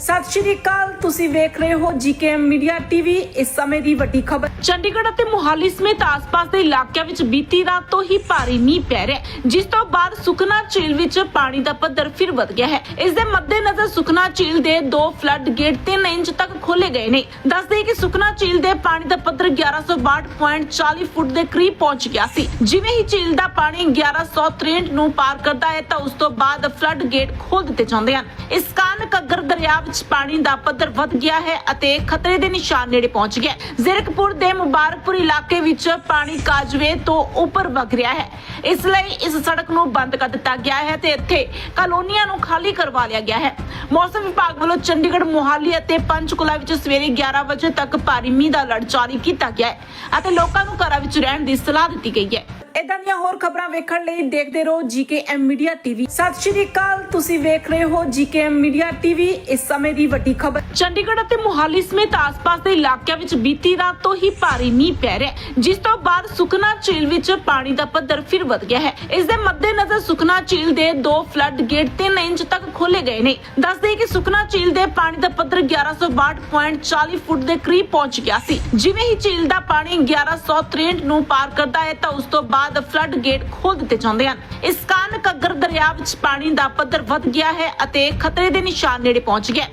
ਸਤਿ ਸ਼੍ਰੀ ਅਕਾਲ, ਤੁਸੀਂ ਵੇਖ ਰਹੇ ਹੋ ਜੀਕੇਐਮ ਮੀਡੀਆ ਟੀਵੀ। ਇਸ ਸਮੇਂ ਦੀ ਵੱਡੀ ਖਬਰ। ਚੰਡੀਗੜ੍ਹ ਅਤੇ ਮੁਹਾਲੀ ਸਮੇਤ ਆਸ-ਪਾਸ ਦੇ ਇਲਾਕਿਆਂ ਵਿੱਚ ਬੀਤੀ ਰਾਤ ਤੋਂ ਹੀ ਭਾਰੀ ਮੀਂਹ ਪੈ ਰਿਹਾ ਹੈ। ਜਿਸ ਤੋਂ ਬਾਅਦ ਸੁਖਨਾ ਝੀਲ ਵਿੱਚ ਪਾਣੀ ਦਾ ਪੱਧਰ ਫਿਰ ਵਧ ਗਿਆ ਹੈ। ਇਸ ਦੇ ਮੱਦੇਨਜ਼ਰ ਸੁਖਨਾ ਝੀਲ ਦੇ ਦੋ ਫਲੱਡ ਗੇਟ 3 ਇੰਚ ਤੱਕ ਖੋਲੇ ਗਏ ਨੇ। ਦੱਸਦੇ ਕਿ ਸੁਖਨਾ ਝੀਲ ਦੇ ਪਾਣੀ ਦਾ ਪੱਧਰ 1162.40 ਫੁੱਟ ਦੇ ਕਰੀਬ ਪਹੁੰਚ ਗਿਆ ਸੀ। ਜਿਵੇਂ ਹੀ ਝੀਲ ਦਾ ਪਾਣੀ 1163 ਨੂੰ ਪਾਰ ਕਰਦਾ ਹੈ ਤਾਂ ਉਸ ਤੋਂ ਬਾਅਦ ਫਲੱਡ ਗੇਟ ਖੋਲ ਦਿੱਤੇ ਜਾਂਦੇ ਹਨ। ਇਸ ਕਾਰਨ ਘੱਗਰ ਦਰਿਆ ਵਿੱਚ ਪਾਣੀ ਦਾ ਪੱਧਰ ਵਧ ਗਿਆ ਹੈ ਅਤੇ ਖਤਰੇ ਦੇ ਨਿਸ਼ਾਨ ਨੇੜੇ ਪਹੁੰਚ ਗਿਆ ਹੈ। ਦੇ ਮੁਬਾਰਕਪੁਰ ਇਲਾਕੇ ਵਿੱਚ ਪਾਣੀ ਕਾਜਵੇ ਤੋਂ ਉੱਪਰ ਵਗ ਰਿਹਾ ਹੈ। ਇਸ ਲਈ ਇਸ ਸੜਕ ਨੂੰ ਬੰਦ ਕਰ ਦਿੱਤਾ ਗਿਆ ਹੈ ਤੇ ਇੱਥੇ ਕਾਲੋਨੀਆਂ ਨੂੰ ਖਾਲੀ ਕਰਵਾ ਲਿਆ ਗਿਆ ਹੈ। ਮੌਸਮ ਵਿਭਾਗ ਵੱਲੋਂ ਚੰਡੀਗੜ੍ਹ, ਮੋਹਾਲੀ ਅਤੇ ਪੰਚਕੁਲਾ ਵਿੱਚ ਸਵੇਰੇ 11 ਵਜੇ ਤੱਕ ਭਾਰੀ ਮੀਂਹ ਦਾ ਅਲਰਟ ਜਾਰੀ ਕੀਤਾ ਗਿਆ ਹੈ ਅਤੇ ਲੋਕਾਂ ਨੂੰ ਘਰਾਂ ਵਿੱਚ ਰਹਿਣ ਦੀ ਸਲਾਹ ਦਿੱਤੀ ਗਈ ਹੈ। ਇਦਾਂ ਦੀਆਂ ਹੋਰ ਖਬਰਾਂ ਵੇਖਣ ਲਈ ਦੇਖਦੇ ਰਹੋ ਜੀਕੇਐਮ ਮੀਡੀਆ ਟੀਵੀ। ਸਤਿ ਸ਼੍ਰੀ ਅਕਾਲ, ਤੁਸੀਂ ਵੇਖ ਰਹੇ ਹੋ ਜੀਕੇਐਮ ਮੀਡੀਆ ਟੀਵੀ। ਇਸ ਸਮੇਂ ਦੀ ਵੱਡੀ ਖਬਰ। ਚੰਡੀਗੜ੍ਹ ਅਤੇ ਮੁਹਾਲੀ ਸਮੇਤ ਆਸ-ਪਾਸ ਦੇ ਇਲਾਕਿਆਂ ਵਿੱਚ ਬੀਤੀ ਰਾਤ ਤੋਂ ਹੀ ਭਾਰੀ ਮੀਂਹ ਪੈ ਰਿਹਾ ਹੈ, ਜਿਸ ਤੋਂ ਬਾਅਦ ਸੁਖਨਾ ਝੀਲ ਵਿੱਚ ਪਾਣੀ ਦਾ ਪੱਧਰ ਫਿਰ ਵਧ ਗਿਆ ਹੈ। ਇਸ ਦੇ ਮੱਦੇਨਜ਼ਰ ਸੁਖਨਾ ਝੀਲ ਦੇ ਦੋ ਫਲੱਡ ਗੇਟ 3 ਇੰਚ ਤੱਕ ਖੋਲੇ ਗਏ ਨੇ। ਦੱਸਦੇ ਕਿ ਸੁਖਨਾ ਝੀਲ ਦੇ ਪਾਣੀ ਦਾ ਪੱਧਰ 1162.40 ਫੁੱਟ ਦੇ ਕਰੀਬ ਪਹੁੰਚ ਗਿਆ ਸੀ। ਜਿਵੇਂ ਹੀ ਝੀਲ ਦਾ ਪਾਣੀ 1163 ਨੂੰ ਪਾਰ ਕਰਦਾ ਹੈ ਤਾਂ ਉਸ ਤੋਂ ਬਾਅਦ ਫਲੱਡ ਗੇਟ ਖੋਲ ਦਿੱਤੇ ਜਾਂਦੇ ਹਨ। ਇਸ ਕਾਰਨ ਘੱਗਰ ਦਰਿਆ ਵਿੱਚ ਪਾਣੀ ਦਾ ਪੱਧਰ ਵਧ ਗਿਆ ਹੈ ਅਤੇ ਖਤਰੇ ਦੇ ਨਿਸ਼ਾਨ ਨੇੜੇ ਪਹੁੰਚ ਗਿਆ ਹੈ।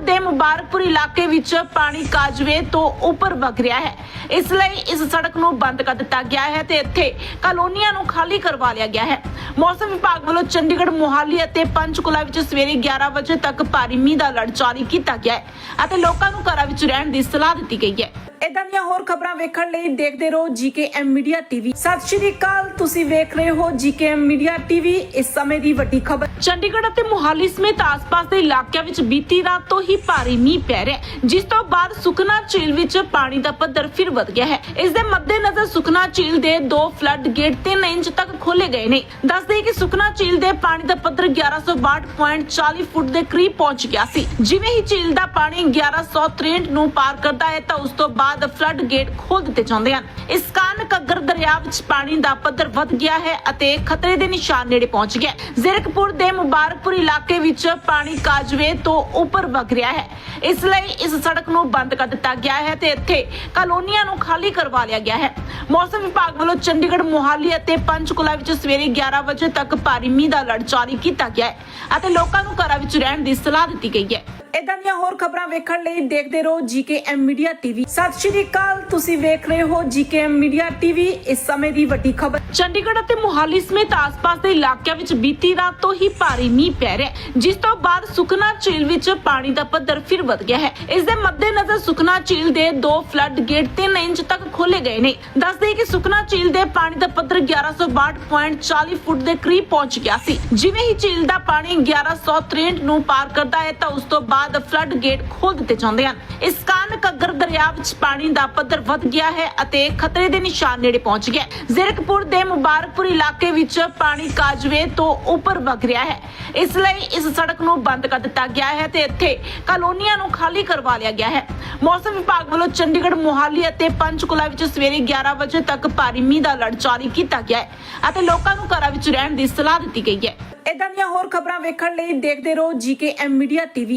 ਦੇ ਮੁਬਾਰਕਪੁਰ ਇਲਾਕੇ ਵਿੱਚ ਪਾਣੀ ਕਾਜਵੇ ਤੋਂ ਉੱਪਰ ਵਗ ਰਿਹਾ ਹੈ। ਇਸ ਲਈ ਇਸ ਸੜਕ ਨੂੰ ਬੰਦ ਕਰ ਦਿੱਤਾ ਗਿਆ ਹੈ ਤੇ ਇੱਥੇ ਕਾਲੋਨੀਆਂ ਨੂੰ ਖਾਲੀ ਕਰਵਾ ਲਿਆ ਗਿਆ ਹੈ। ਮੌਸਮ ਵਿਭਾਗ ਵੱਲੋਂ ਚੰਡੀਗੜ੍ਹ, ਮੋਹਾਲੀ ਅਤੇ ਪੰਚਕੁਲਾ ਵਿੱਚ ਸਵੇਰੇ 11 ਵਜੇ ਤੱਕ ਭਾਰੀ ਮੀਂਹ ਦਾ ਅਲਰਟ ਜਾਰੀ ਕੀਤਾ ਗਿਆ ਹੈ ਅਤੇ ਲੋਕਾਂ ਨੂੰ ਘਰਾਂ ਵਿੱਚ ਰਹਿਣ ਦੀ ਸਲਾਹ ਦਿੱਤੀ ਗਈ ਹੈ। ਇਦਾਂ ਦੀਆਂ ਹੋਰ ਖਬਰਾਂ ਵੇਖਣ ਲਈ ਦੇਖਦੇ ਰਹੋ ਜੀਕੇਐਮ ਮੀਡੀਆ ਟੀਵੀ। ਸਤਿ ਸ਼੍ਰੀ ਅਕਾਲ, ਤੁਸੀਂ ਵੇਖ ਰਹੇ ਹੋ ਜੀਕੇਐਮ ਮੀਡੀਆ ਟੀਵੀ। ਇਸ ਸਮੇਂ ਦੀ ਵੱਡੀ ਖਬਰ, ਚੰਡੀਗੜ੍ਹ ਅਤੇ ਮੁਹਾਲੀ ਸਮੇਤ ਆਸ-ਪਾਸ ਦੇ ਇਲਾਕਿਆਂ ਵਿੱਚ ਬੀਤੀ ਰਾਤ ਤੋਂ ਹੀ ਭਾਰੀ ਮੀਂਹ ਪੈ ਰਿਹਾ ਹੈ, ਜਿਸ ਤੋਂ ਬਾਅਦ ਸੁਖਨਾ ਝੀਲ ਵਿੱਚ ਪਾਣੀ ਦਾ ਪੱਧਰ ਫਿਰ ਵਧ ਗਿਆ ਹੈ। ਇਸ ਦੇ ਮੱਦੇਨਜ਼ਰ ਸੁਖਨਾ ਝੀਲ ਦੇ ਦੋ ਫਲੱਡ ਗੇਟ 3 ਇੰਚ ਤੱਕ ਖੋਲੇ ਗਏ ਨੇ। ਦੱਸਦੇ ਕਿ ਸੁਖਨਾ ਝੀਲ ਦੇ ਪਾਣੀ ਦਾ ਪੱਧਰ 1162.40 ਫੁੱਟ ਦੇ ਕਰੀਬ ਪਹੁੰਚ ਗਿਆ ਸੀ। ਜਿਵੇਂ ਹੀ ਝੀਲ ਦਾ ਪਾਣੀ 1163 ਨੂੰ ਪਾਰ ਕਰਦਾ ਹੈ ਤਾਂ ਉਸ ਤੋਂ ਬਾਅਦ ਫਲੱਡ ਗੇਟ ਖੋਲ ਦਿੱਤੇ ਜਾਂਦੇ ਹਨ। ਇਸ ਕਾਰਨ ਘੱਗਰ ਦਰਿਆ ਵਿੱਚ ਪਾਣੀ ਦਾ ਪੱਧਰ ਵਧ ਗਿਆ ਹੈ ਅਤੇ ਖਤਰੇ ਦੇ ਨਿਸ਼ਾਨ ਨੇੜੇ ਪਹੁੰਚ ਗਿਆ ਹੈ। ਦੇ ਮੁਬਾਰਕਪੁਰ ਇਲਾਕੇ ਵਿੱਚ ਪਾਣੀ ਕਾਜਵੇ ਤੋਂ ਉੱਪਰ ਵਗ ਰਿਹਾ ਹੈ। ਇਸ ਲਈ ਇਸ ਸੜਕ ਨੂੰ ਬੰਦ ਕਰ ਦਿੱਤਾ ਗਿਆ ਹੈ ਤੇ ਇੱਥੇ ਕਾਲੋਨੀਆਂ ਨੂੰ ਖਾਲੀ ਕਰਵਾ ਲਿਆ ਗਿਆ ਹੈ। ਮੌਸਮ ਵਿਭਾਗ ਵੱਲੋਂ ਚੰਡੀਗੜ੍ਹ, ਮੋਹਾਲੀ ਅਤੇ ਪੰਚਕੁਲਾ ਵਿੱਚ ਸਵੇਰੇ 11 ਵਜੇ ਤੱਕ ਭਾਰੀ ਮੀਂਹ ਦਾ ਅਲਰਟ ਜਾਰੀ ਕੀਤਾ ਗਿਆ ਹੈ ਅਤੇ ਲੋਕਾਂ ਨੂੰ ਘਰਾਂ ਵਿੱਚ ਰਹਿਣ ਦੀ ਸਲਾਹ ਦਿੱਤੀ ਗਈ ਹੈ। ਇਦਾਂ ਦੀਆਂ ਹੋਰ ਖਬਰਾਂ ਵੇਖਣ ਲਈ ਦੇਖਦੇ ਰਹੋ ਜੀਕੇਐਮ ਮੀਡੀਆ ਟੀਵੀ। ਸਤਿ ਸ਼੍ਰੀ ਅਕਾਲ, ਤੁਸੀਂ ਵੇਖ ਰਹੇ ਹੋ ਜੀਕੇਐਮ ਮੀਡੀਆ ਟੀਵੀ। ਇਸ ਸਮੇਂ ਦੀ ਵੱਡੀ ਖਬਰ। ਚੰਡੀਗੜ੍ਹ ਅਤੇ ਮੁਹਾਲੀ ਸਮੇਤ ਆਸ-ਪਾਸ ਦੇ ਇਲਾਕਿਆਂ ਵਿੱਚ ਬੀਤੀ ਰਾਤ ਤੋਂ ਹੀ ਭਾਰੀ ਮੀਂਹ ਪੈ ਰਿਹਾ ਹੈ, ਜਿਸ ਤੋਂ ਬਾਅਦ ਸੁਖਨਾ ਝੀਲ ਵਿੱਚ ਪਾਣੀ ਦਾ ਪੱਧਰ ਫਿਰ ਵਧ ਗਿਆ ਹੈ। ਇਸ ਦੇ ਮੱਦੇਨਜ਼ਰ ਸੁਖਨਾ ਝੀਲ ਦੇ ਦੋ ਫਲੱਡ ਗੇਟ 3 ਇੰਚ ਤੱਕ ਖੋਲੇ ਗਏ ਨੇ। ਦੱਸਦੇ ਕਿ ਸੁਖਨਾ ਝੀਲ ਦੇ ਪਾਣੀ ਦਾ ਪੱਧਰ 1162.40 ਫੁੱਟ ਦੇ ਕਰੀਬ ਪਹੁੰਚ ਗਿਆ ਸੀ। ਜਿਵੇਂ ਹੀ ਝੀਲ ਦਾ ਪਾਣੀ 1163 ਨੂੰ ਪਾਰ ਕਰਦਾ ਹੈ ਤਾਂ ਉਸ ਤੋਂ ਬਾਅਦ ਫਲੱਡ ਗੇਟ ਖੋਲ ਦਿੱਤੇ ਜਾਂਦੇ ਹਨ। ਇਸ ਕਾਰਨ ਘੱਗਰ ਦਰਿਆ ਵਿੱਚ ਪਾਣੀ ਦਾ ਪੱਧਰ ਵਧ ਗਿਆ ਹੈ ਅਤੇ ਖਤਰੇ ਦੇ ਨਿਸ਼ਾਨ ਨੇੜੇ ਪਹੁੰਚ ਗਿਆ ਹੈ। ਦੇ ਮੁਬਾਰਕਪੁਰ ਇਲਾਕੇ ਵਿੱਚ ਪਾਣੀ ਕਾਜਵੇ ਤੋਂ ਉੱਪਰ ਵਗ ਰਿਹਾ ਹੈ। ਇਸ ਲਈ ਇਸ ਸੜਕ ਨੂੰ ਬੰਦ ਕਰ ਦਿੱਤਾ ਗਿਆ ਹੈ ਤੇ ਇੱਥੇ ਕਾਲੋਨੀਆਂ ਨੂੰ ਖਾਲੀ ਕਰਵਾ ਲਿਆ ਗਿਆ ਹੈ। ਮੌਸਮ ਵਿਭਾਗ ਵੱਲੋਂ ਚੰਡੀਗੜ੍ਹ, ਮੋਹਾਲੀ ਅਤੇ ਪੰਚਕੁਲਾ ਵਿੱਚ ਸਵੇਰੇ 11 ਵਜੇ ਤੱਕ ਭਾਰੀ ਮੀਂਹ ਦਾ ਅਲਰਟ ਜਾਰੀ ਕੀਤਾ ਗਿਆ ਹੈ ਅਤੇ ਲੋਕਾਂ ਨੂੰ ਘਰਾਂ ਵਿੱਚ ਰਹਿਣ ਦੀ ਸਲਾਹ ਦਿੱਤੀ ਗਈ ਹੈ। ਇਦਾਂ ਦੀਆਂ ਹੋਰ ਖਬਰਾਂ ਵੇਖਣ ਲਈ ਦੇਖਦੇ ਰਹੋ ਜੀਕੇਐਮ ਮੀਡੀਆ ਟੀਵੀ।